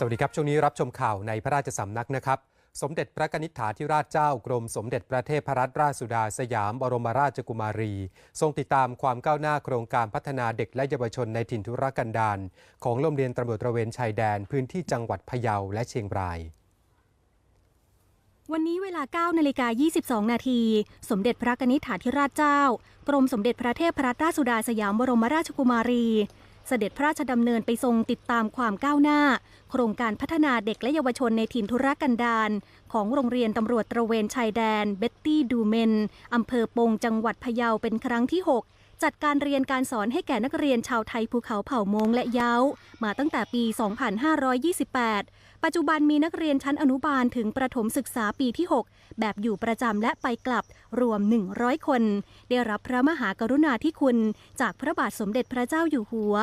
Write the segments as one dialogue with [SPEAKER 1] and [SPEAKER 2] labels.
[SPEAKER 1] สวัสดีครับ ช่วงนี้รับชมข่าวในพระราชสำนักนะครับ สมเด็จพระนิษฐาธิราชเจ้ากรมสมเด็จพระเทพรัตนราชสุดาสยามบรมราชกุมารี ทรงติดตามความก้าวหน้าโครงการพัฒนาเด็กและเยาวชนในถิ่นธุรกันดารของโรงเรียนตำรวจตระเวนชายแดนพื้นที่จังหวัดพะเยาและเชียงราย
[SPEAKER 2] วันนี้เวลา 9 นาฬิกา 22 นาที สมเด็จพระนิษฐาธิราชเจ้า กรมสมเด็จพระเทพรัตนราชสุดาสยามบรมราชกุมารี เสด็จพระราชดำเนินไปทรงติดตามความก้าวหน้า โครงการพัฒนาเด็กและเยาวชนในถิ่นธุรกันดารของโรงเรียนตำรวจตระเวนชายแดน เบ็ตตี้ดูเมนอำเภอปงจังหวัดพะเยาเป็นครั้งที่ 6จัดการเรียนการสอนให้แก่นักเรียนชาวไทยภูเขาเผ่ามงและเย้า มาตั้งแต่ปี 2528 ปัจจุบันมีนักเรียนชั้นอนุบาลถึงประถมศึกษาปีที่ 6 แบบอยู่ประจำและไปกลับรวม 100 คน ได้รับพระมหากรุณาธิคุณ จากพระบาทสมเด็จพระเจ้าอยู่หัว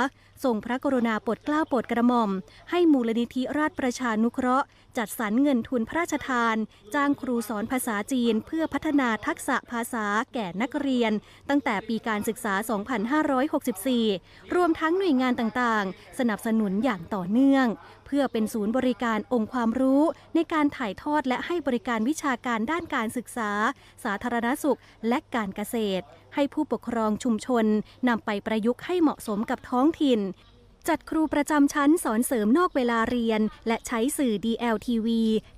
[SPEAKER 2] ทรงพระกรุณาโปรดเกล้าโปรดกระหม่อม ให้มูลนิธิราชประชานุเคราะห์ จัดสรรเงินทุนพระราชทาน จ้างครูสอนภาษาจีน เพื่อพัฒนาทักษะภาษาแก่นักเรียน ตั้งแต่ปีการศึกษา 2564 รวมทั้งหน่วยงานต่างๆ สนับสนุนอย่างต่อเนื่อง เพื่อเป็นศูนย์บริการองค์ความรู้ในการถ่ายทอดและให้บริการวิชาการด้านการศึกษา สาธารณสุข และการเกษตร ให้ผู้ปกครองชุมชนนำไปประยุกต์ให้เหมาะสมกับท้องถิ่นจัดครูประจำชั้นสอนเสริมนอกเวลาเรียน และใช้สื่อ DLTV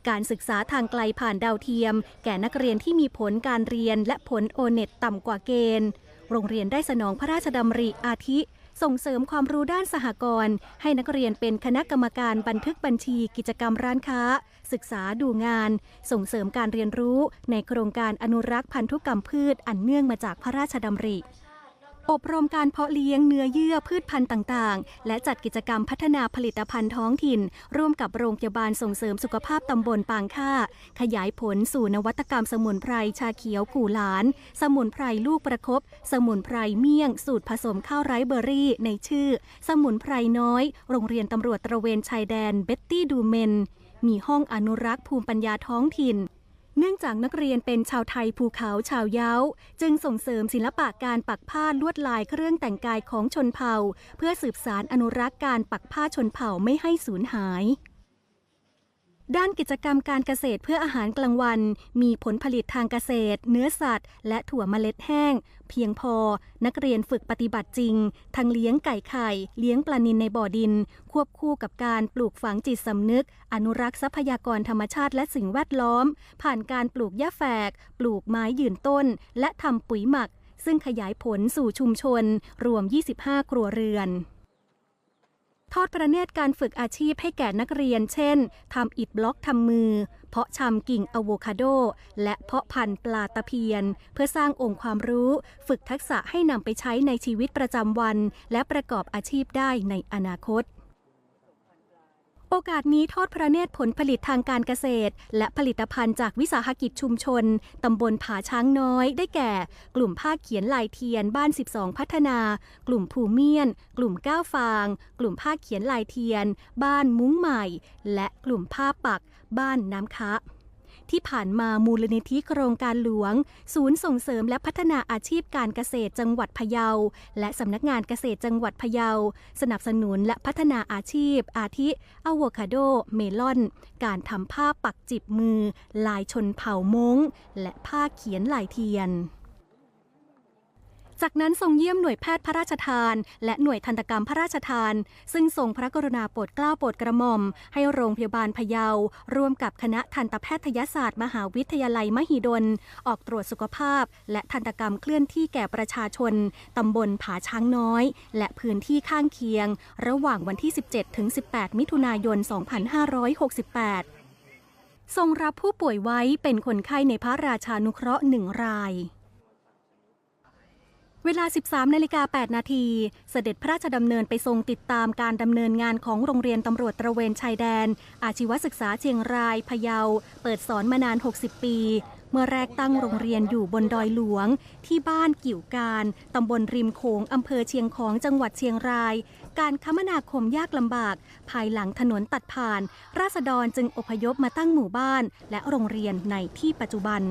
[SPEAKER 2] การศึกษาทางไกลผ่านดาวเทียม แก่นักเรียนที่มีผลการเรียนและผลโอเน็ตต่ำกว่าเกณฑ์ โรงเรียนได้สนองพระราชดำริอาทิ ส่งเสริมความรู้ด้านสหกรณ์ให้นักเรียนเป็นคณะกรรมการบันทึกบัญชีกิจกรรมร้านค้า ศึกษาดูงาน ส่งเสริมการเรียนรู้ในโครงการอนุรักษ์พันธุกรรมพืชอันเนื่องมาจากพระราชดำริ อบรมการเพาะเลี้ยงเนื้อเยื่อพืชพันธุ์ต่าง ๆ และจัดกิจกรรมพัฒนาผลิตภัณฑ์ท้องถิ่น ร่วมกับโรงพยาบาลส่งเสริมสุขภาพตำบลปางค่า ขยายผลสู่นวัตกรรมสมุนไพรชาเขียวผู่หลาน สมุนไพรลูกประคบสมุนไพรเมี่ยง สูตรผสมข้าวไรซ์เบอร์รี่ ในชื่อ สมุนไพรน้อย โรงเรียนตำรวจตระเวนชายแดนเบ็ตตี้ดูเมน มีห้องอนุรักษ์ภูมิปัญญาท้องถิ่น เนื่องจากนักเรียนเป็นชาวไทยภูเขาชาวเย้า จึงส่งเสริมศิลปะการปักผ้าลวดลายเครื่องแต่งกายของชนเผ่า เพื่อสืบสารอนุรักษ์การปักผ้าชนเผ่าไม่ให้สูญหาย ด้านกิจกรรมการเกษตรเพื่ออาหารกลางวัน มีผลผลิตทางเกษตร เนื้อสัตว์ และถั่วเมล็ดแห้ง เพียงพอ นักเรียนฝึกปฏิบัติจริง ทั้งเลี้ยงไก่ไข่ เลี้ยงปลานิลในบ่อดิน ควบคู่กับการปลูกฝังจิตสำนึก อนุรักษ์ทรัพยากรธรรมชาติและสิ่งแวดล้อม ผ่านการปลูกหญ้าแฝก ปลูกไม้ยืนต้น และทำปุ๋ยหมัก ซึ่งขยายผลสู่ชุมชน รวม 25 ครัวเรือน ทอดพระเนตรการฝึกอาชีพให้แก่นักเรียน เช่น ทำอิฐบล็อกทำมือ เพาะชำกิ่งอะโวคาโด และเพาะพันธุ์ปลาตะเพียน เพื่อสร้างองค์ความรู้ ฝึกทักษะให้นำไปใช้ในชีวิตประจำวัน และประกอบอาชีพได้ในอนาคต โอกาสนี้ทอดพระเนตรผลผลิตทางการเกษตร และผลิตภัณฑ์จากวิสาหกิจชุมชน ตำบลผาช้างน้อย ได้แก่ กลุ่มผ้าเขียนลายเทียนบ้าน 12 พัฒนา กลุ่มภูเมียน กลุ่มก้าวฟาง กลุ่มผ้าเขียนลายเทียน บ้านมุ้งใหม่ และกลุ่มผ้าปัก บ้านน้ำคะ ที่ผ่านมามูลนิธิโครงการหลวง ศูนย์ส่งเสริมและพัฒนาอาชีพการเกษตรจังหวัดพะเยา และสำนักงานเกษตรจังหวัดพะเยา สนับสนุนและพัฒนาอาชีพ อาทิอะโวคาโด เมลอน การทำผ้าปักจิบมือ ลายชนเผ่ามงและผ้าเขียนลายเทียน จากนั้นทรงเยี่ยมหน่วยแพทย์พระราชทาน และหน่วยทันตกรรมพระราชทาน ซึ่งทรงพระกรุณาโปรดเกล้าโปรดกระหม่อม ให้โรงพยาบาลพะเยา ร่วมกับคณะทันตแพทยศาสตร์ มหาวิทยาลัยมหิดล ออกตรวจสุขภาพ และทันตกรรมเคลื่อนที่แก่ประชาชน ตำบลผาช้างน้อย และพื้นที่ข้างเคียง ระหว่างวันที่ 17ถึง18 มิถุนายน 2568 ทรงรับผู้ป่วยไว้เป็นคนไข้ในพระราชานุเคราะห์หนึ่งราย เวลา 13นาฬิกา8นาที เสด็จพระราชดำเนินไปทรงติดตามการดำเนินงานของโรงเรียนตำรวจตระเวนชายแดน อาชีวศึกษาเชียงรายพะเยา เปิดสอนมานาน 60 ปี เมื่อแรกตั้งโรงเรียนอยู่บนดอยหลวง ที่บ้านกิ่วการตำบลริมโขงอำเภอเชียงของจังหวัดเชียงราย การคมนาคมยากลำบาก ภายหลังถนนตัดผ่าน ราษฎรจึงอพยพมาตั้งหมู่บ้าน และโรงเรียนในที่ปัจจุบัน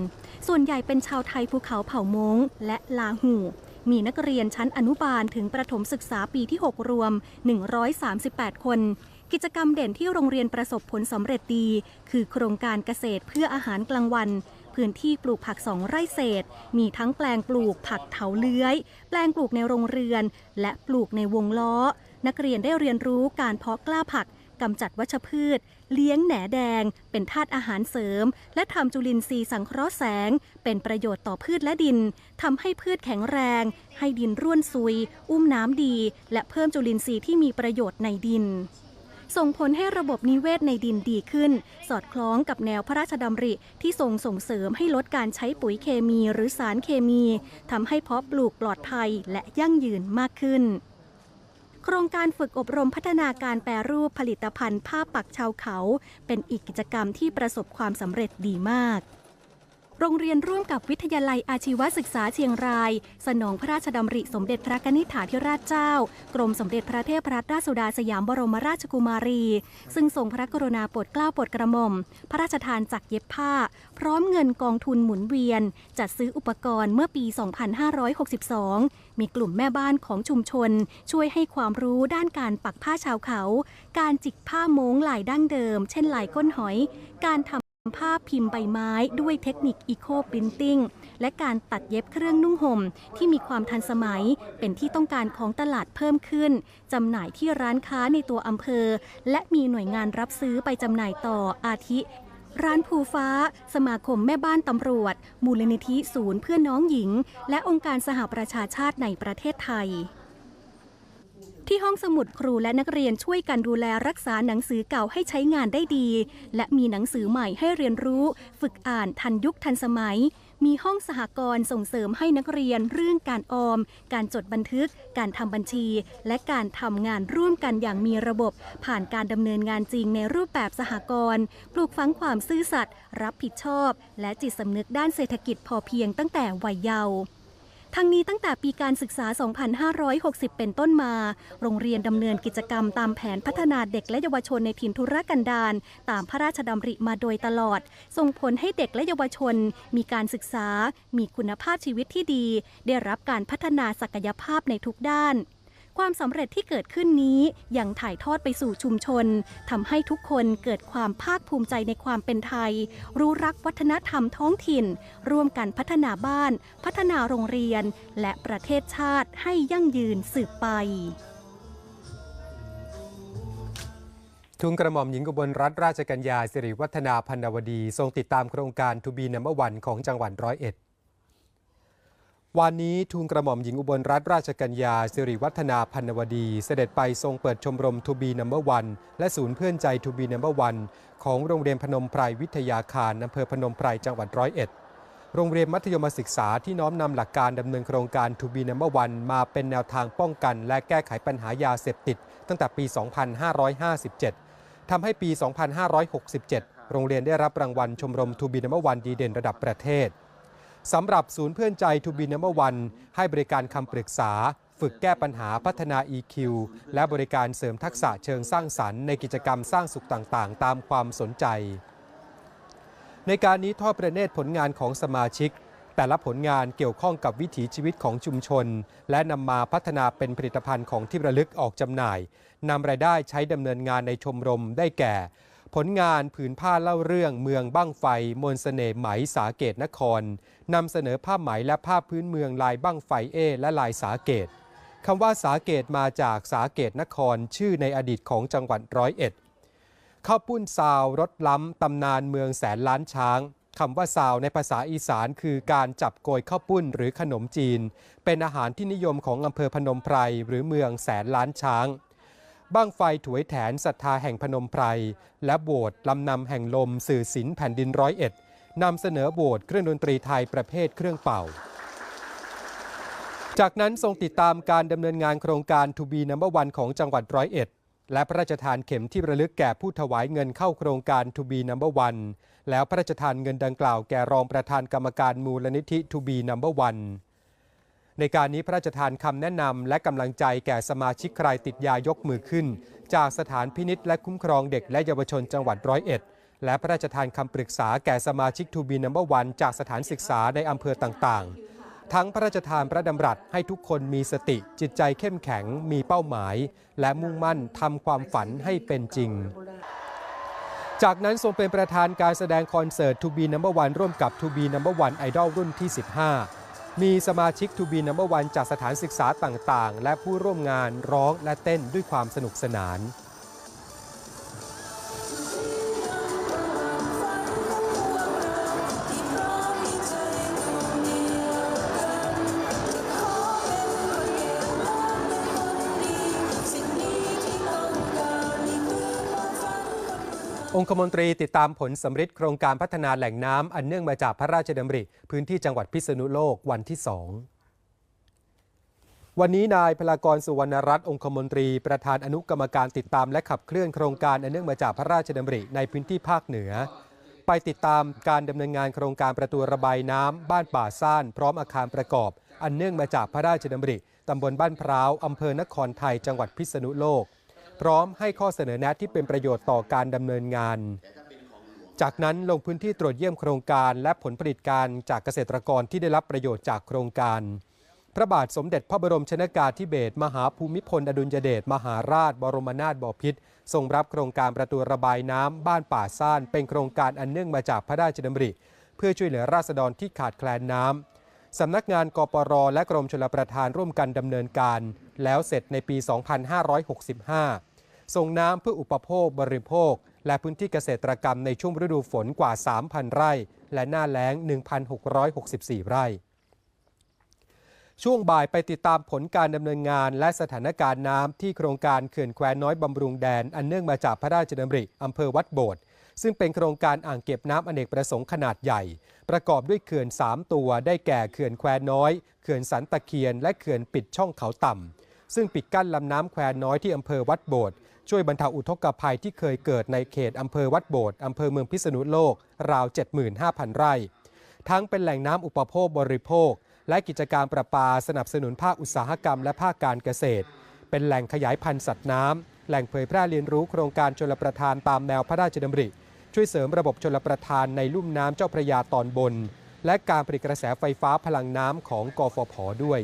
[SPEAKER 2] ส่วนใหญ่เป็นชาวไทยภูเขาเผ่ามงและลาหู มีนักเรียนชั้นอนุบาลถึงประถมศึกษาปีที่ 6 รวม 138 คน กิจกรรมเด่นที่โรงเรียนประสบผลสำเร็จดี คือโครงการเกษตรเพื่ออาหารกลางวันพื้นที่ปลูกผักสองไร่เศษ มีทั้งแปลงปลูกผักเถาเลื้อย แปลงปลูกในโรงเรือน และปลูกในวงล้อ นักเรียนได้เรียนรู้การเพาะกล้าผัก กำจัดวัชพืช เลี้ยงแหนแดง เป็นธาตุอาหารเสริม และทำจุลินทรีย์สังเคราะห์แสง เป็นประโยชน์ต่อพืชและดินทำให้พืชแข็งแรง ให้ดินร่วนซุย อุ้มน้ำดี และเพิ่มจุลินทรีย์ที่มีประโยชน์ในดินส่งผลให้ระบบนิเวศในดินดีขึ้น สอดคล้องกับแนวพระราชดำริที่ทรงส่งเสริมให้ลดการใช้ปุ๋ยเคมีหรือสารเคมีทำให้เพาะปลูกปลอดภัยและยั่งยืนมากขึ้น โครงการฝึกอบรมพัฒนาการแปรรูปผลิตภัณฑ์ผ้าปักชาวเขา เป็นอีกกิจกรรมที่ประสบความสำเร็จดีมาก โรงเรียนร่วมกับวิทยาลัยอาชีวศึกษาเชียงราย สนองพระราชดำริสมเด็จพระนิธิถาธิราชเจ้า กรมสมเด็จพระเทพรัตนราชสุดาสยามบรมราชกุมารี ซึ่งทรงพระกรุณาโปรดเกล้าโปรดกระหม่อม พระราชทานจักเย็บผ้า พร้อมเงินกองทุนหมุนเวียน จัดซื้ออุปกรณ์เมื่อปี 2562 มีกลุ่มแม่บ้านของชุมชน ช่วยให้ความรู้ด้านการปักผ้าชาวเขา การจิกผ้าโม้งลายดั้งเดิม เช่นลายก้นหอย การทำ ภาพพิมพ์ใบไม้ด้วยเทคนิคอีโคปรินติ้งและการตัดเย็บเครื่องนุ่งห่มที่มีความทันสมัย เป็นที่ต้องการของตลาดเพิ่มขึ้นจำหน่ายที่ร้านค้าในตัวอำเภอ และมีหน่วยงานรับซื้อไปจำหน่ายต่ออาทิ ร้านภูฟ้า สมาคมแม่บ้านตำรวจ มูลนิธิศูนย์เพื่อน้องหญิง และองค์การสหประชาชาติในประเทศไทย ที่ห้องสมุดครูและนักเรียนช่วยกันดูแลรักษาหนังสือเก่าให้ใช้งานได้ดี และมีหนังสือใหม่ให้เรียนรู้ ฝึกอ่านทันยุคทันสมัย มีห้องสหกรณ์ส่งเสริมให้นักเรียนเรื่องการออม การจดบันทึก การทำบัญชี และการทำงานร่วมกันอย่างมีระบบ ผ่านการดำเนินงานจริงในรูปแบบสหกรณ์ปลูกฝังความซื่อสัตย์รับผิดชอบ และจิตสำนึกด้านเศรษฐกิจพอเพียงตั้งแต่วัยเยาว์ ทั้งนี้ตั้งแต่ปีการศึกษา 2560 เป็นต้นมา โรงเรียนดำเนินกิจกรรมตามแผนพัฒนาเด็กและเยาวชนในถิ่นทุรกันดารตามพระราชดำริมาโดยตลอด ส่งผลให้เด็กและเยาวชน มีการศึกษา มีคุณภาพชีวิตที่ดี ได้รับการพัฒนาศักยภาพในทุกด้าน ความสำเร็จที่เกิดขึ้นนี้ยังถ่ายทอดไปสู่ชุมชนทำให้ทุกคนเกิดความภาคภูมิใจในความเป็นไทย รู้รักวัฒนธรรมท้องถิ่น ร่วมกันพัฒนาบ้าน พัฒนาโรงเรียน และประเทศชาติให้ยั่งยืนสืบไป
[SPEAKER 1] ทุนกระหม่อมหญิงอุบลรัตนราชกัญญาสิริวัฒนาพันนวดี ทรงติดตามโครงการทูบีนัมเบอร์วันของจังหวัดร้อยเอ็ด วันนี้ทูลกระหม่อมหญิงอุบลรัตนราชกัญญาสิริวัฒนาพันนวดี เสด็จไปทรงเปิดชมรมทูบีนัมเบอร์วันและศูนย์เพื่อนใจทูบีนัมเบอร์วันของโรงเรียนพนมไพรวิทยาคารอำเภอพนมไพรจังหวัดร้อยเอ็ดโรงเรียนมัธยมศึกษาที่น้อมนำหลักการดำเนินโครงการทูบีนัมเบอร์วันมาเป็นแนวทางป้องกัน และแก้ไขปัญหายาเสพติด ตั้งแต่ปี 2557ทำให้ปี 2567 โรงเรียนได้รับรางวัลชมรมทูบีนัมเบอร์วันดีเด่นระดับประเทศ สำหรับศูนย์เพื่อนใจทูบีนัมเบอร์วันให้บริการคำปรึกษา ฝึกแก้ปัญหาพัฒนา EQ และบริการเสริมทักษะเชิงสร้างสรรค์ในกิจกรรมสร้างสุขต่างๆ ตามความสนใจ ในการนี้ทอดประเนตรผลงานของสมาชิก แต่ละผลงานเกี่ยวข้องกับวิถีชีวิตของชุมชน และนำมาพัฒนาเป็นผลิตภัณฑ์ของที่ระลึกออกจำหน่ายนำรายได้ใช้ดำเนินงานในชมรมได้แก่ ผลงานผืนผ้าเล่าเรื่องเมืองบ้างไฟ มนสเสน่ห์ไหมสาเกตนครนำเสนอผ้าไหมและผ้าพื้นเมืองลายบ้างไฟเอ และลายสาเกตคำว่าสาเกตมาจากสาเกตนครชื่อในอดีตของจังหวัดร้อยเอ็ดข้าวปุ้นซาวรถล้ำตำนานเมืองแสนล้านช้างคำว่าซาวในภาษาอีสานคือการจับโกยข้าวปุ้นหรือขนมจีน เป็นอาหารที่นิยมของอำเภอพนมไพรหรือเมืองแสนล้านช้าง บ้างไฟถวยแถนศรัทธาแห่งพนมไพร และโบสถ์ลำนำแห่งลมสื่อศิลป์แผ่นดินร้อยเอ็ดนำเสนอโบสถ์เครื่องดนตรีไทยประเภทเครื่องเป่า จากนั้นทรงติดตามการดำเนินงานโครงการทูบีนัมเบอร์วันของจังหวัดร้อยเอ็ดและพระราชทานเข็มที่ระลึกแก่ผู้ถวายเงินเข้าโครงการทูบีนัมเบอร์วันแล้วพระราชทานเงินดังกล่าวแก่รองประธานกรรมการมูลนิธิทูบีนัมเบอร์วัน ในการนี้พระราชทานคำแนะนำและกำลังใจแก่สมาชิกใครติดยายกมือขึ้น จากสถานพินิษและคุ้มครองเด็กและเยาวชนจังหวัดร้อยเอ็ดและพระราชทานคำปรึกษาแก่สมาชิกทูบีนัมเบอร์วันจากสถานศึกษาในอำเภอต่างๆ ทั้งพระราชทานพระดำรัสให้ทุกคนมีสติ จิตใจเข้มแข็ง มีเป้าหมาย และมุ่งมั่นทำความฝันให้เป็นจริง จากนั้นทรงเป็นประธานการแสดงคอนเสิร์ต To Be Number One ร่วมกับ To Be Number One Idol รุ่นที่ 15 มีสมาชิก To Be Number One จากสถานศึกษาต่างๆ และผู้ร่วมงานร้องและเต้นด้วยความสนุกสนาน องคมนตรีติดตามผลสำฤทธิ์โครงการพัฒนาแหล่งน้ำอันเนื่องมาจากพระราชดำริ พื้นที่จังหวัดพิษณุโลกวันที่2วันนี้นายพลากรสุวรรณรัตน์องคมนตรี ประธานอนุกรรมการติดตามและขับเคลื่อนโครงการอันเนื่องมาจากพระราชดำริในพื้นที่ภาคเหนือ ไปติดตามการดำเนินงานโครงการประตูระบายน้ำบ้านป่าซ่าน พร้อมอาคารประกอบ อันเนื่องมาจากพระราชดำริตำบลบ้านพร้าวอำเภอนครไทยจังหวัดพิษณุโลก พร้อมให้ข้อเสนอแนะที่เป็นประโยชน์ต่อการดำเนินงาน จากนั้นลงพื้นที่ตรวจเยี่ยมโครงการและผลผลิตการจากเกษตรกรที่ได้รับประโยชน์จากโครงการ พระบาทสมเด็จพระบรมชนากาธิเบศรมหาภูมิพลอดุลยเดชมหาราช บรมนาถบพิตรทรงรับโครงการประตูระบายน้ำบ้านป่าซ่าน เป็นโครงการอันเนื่องมาจากพระราชดำริ เพื่อช่วยเหลือราษฎรที่ขาดแคลนน้ำ สำนักงานกปรและกรมชลประทานร่วมกันดำเนินการ แล้วเสร็จในปี 2565 ส่งน้ำเพื่ออุปโภคบริโภค และพื้นที่เกษตรกรรมในช่วงฤดูฝนกว่า 3,000 ไร่ และหน้าแล้ง 1,664 ไร่ ช่วงบ่ายไปติดตามผลการดำเนินงาน และสถานการณ์น้ำที่โครงการเขื่อนแควน้อยบำรุงแดนอันเนื่องมาจากพระราชดำริอำเภอวัดโบสถ์ ซึ่งเป็นโครงการอ่างเก็บน้ำอเนกประสงค์ขนาดใหญ่ ประกอบด้วยเขื่อน 3 ตัว ได้แก่เขื่อนแควน้อย เขื่อนสันตะเคียน และเขื่อนปิดช่องเขาต่ำ ซึ่งปิดกั้นลำน้ำแควน้อยที่อำเภอวัดโบสถ์ช่วยบรรเทาอุทกภัยที่เคยเกิดในเขตอำเภอวัดโบสถ์อำเภอเมืองพิษณุโลก ราว 75,000 ไร่ ทั้งเป็นแหล่งน้ำอุปโภคบริโภค และกิจการประปาสนับสนุนภาคอุตสาหกรรมและภาคการเกษตร เป็นแหล่งขยายพันธุ์สัตว์น้ำแหล่งเผยแพร่เรียนรู้โครงการชลประทานตามแนวพระราชดำริ ช่วยเสริมระบบชลประทานในลุ่มน้ำเจ้าพระยาตอนบน และการผลิตกระแสไฟฟ้าพลังน้ำของกฟผด้วย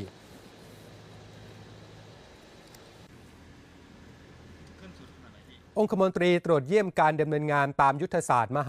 [SPEAKER 1] องคมนตรีตรวจเยี่ยมการดำเนินงานตามยุทธศาสตร์มหา